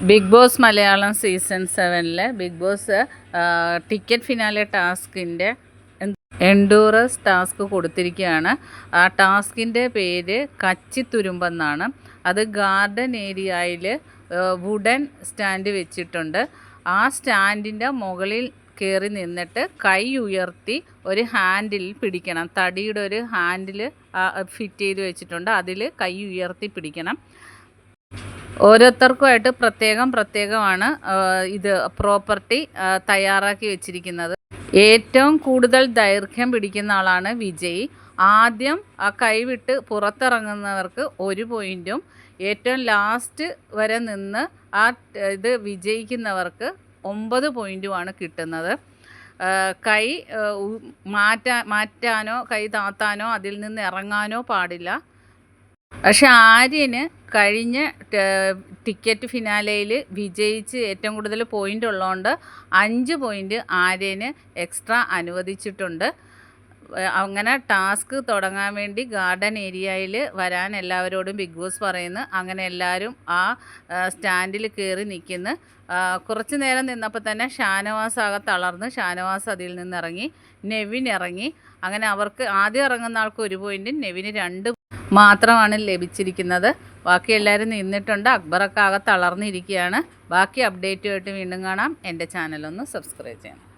Big boss Malayalam season സെവനിലെ big boss ticket finale ടാസ്കിന്റെ endurance task കൊടുത്തിരിക്കുകയാണ്. ആ ടാസ്കിന്റെ പേര് കച്ചി കച്ചിത്തുരുമ്പെന്നാണ്. അത് ഗാർഡൻ ഏരിയയിൽ വുഡൻ സ്റ്റാൻഡ് വെച്ചിട്ടുണ്ട്. ആ സ്റ്റാൻഡിന്റെ മുകളിൽ കയറി നിന്നിട്ട് കൈ ഉയർത്തി ഒരു ഹാൻഡിൽ പിടിക്കണം. തടിയുടെ ഒരു ഹാൻഡിൽ ഫിറ്റ് ചെയ്ത് വെച്ചിട്ടുണ്ട്. അതിൽ കൈ ഉയർത്തി പിടിക്കണം. ഓരോരുത്തർക്കുമായിട്ട് പ്രത്യേകം പ്രത്യേകമാണ് ഇത് പ്രോപ്പർട്ടി തയ്യാറാക്കി വെച്ചിരിക്കുന്നത്. ഏറ്റവും കൂടുതൽ ദൈർഘ്യം പിടിക്കുന്ന ആളാണ് വിജയ്. ആദ്യം ആ കൈവിട്ട് പുറത്തിറങ്ങുന്നവർക്ക് ഒരു പോയിന്റും ഏറ്റവും ലാസ്റ്റ് വരെ നിന്ന് ആ ഇത് വിജയിക്കുന്നവർക്ക് ഒമ്പത് പോയിന്റുമാണ് കിട്ടുന്നത്. കൈ മാറ്റാ മാറ്റാനോ കൈ താത്താനോ അതിൽ നിന്ന് ഇറങ്ങാനോ പാടില്ല. പക്ഷെ ആര്യന് കഴിഞ്ഞ ടിക്കറ്റ് ഫിനാലയിൽ വിജയിച്ച് ഏറ്റവും കൂടുതൽ പോയിന്റ് ഉള്ളതുകൊണ്ട് അഞ്ച് പോയിന്റ് ആര്യന് എക്സ്ട്രാ അനുവദിച്ചിട്ടുണ്ട്. അങ്ങനെ ടാസ്ക് തുടങ്ങാൻ വേണ്ടി ഗാർഡൻ ഏരിയയിൽ വരാൻ എല്ലാവരോടും ബിഗ് ബോസ് പറയുന്നു. അങ്ങനെ എല്ലാവരും ആ സ്റ്റാൻഡിൽ കയറി നിൽക്കുന്നു. കുറച്ച് നേരം നിന്നപ്പോൾ തന്നെ ഷാനവാസ് ആകെ തളർന്ന്. ഷാനവാസ് അതിൽ നിന്ന് ഇറങ്ങി നെവിൻ ഇറങ്ങി. അങ്ങനെ അവർക്ക് ആദ്യം ഇറങ്ങുന്ന ആൾക്ക് ഒരു പോയിന്റും നെവിന് രണ്ട് മാത്രമാണ് ലഭിച്ചിരിക്കുന്നത്. ബാക്കി എല്ലാവരും നിന്നിട്ടുണ്ട്. അക്ബറൊക്കെ ആകെ തളർന്നിരിക്കുകയാണ്. ബാക്കി അപ്ഡേറ്റുമായിട്ട് വീണ്ടും കാണാം. എന്റെ ചാനലൊന്ന് സബ്സ്ക്രൈബ് ചെയ്യണം.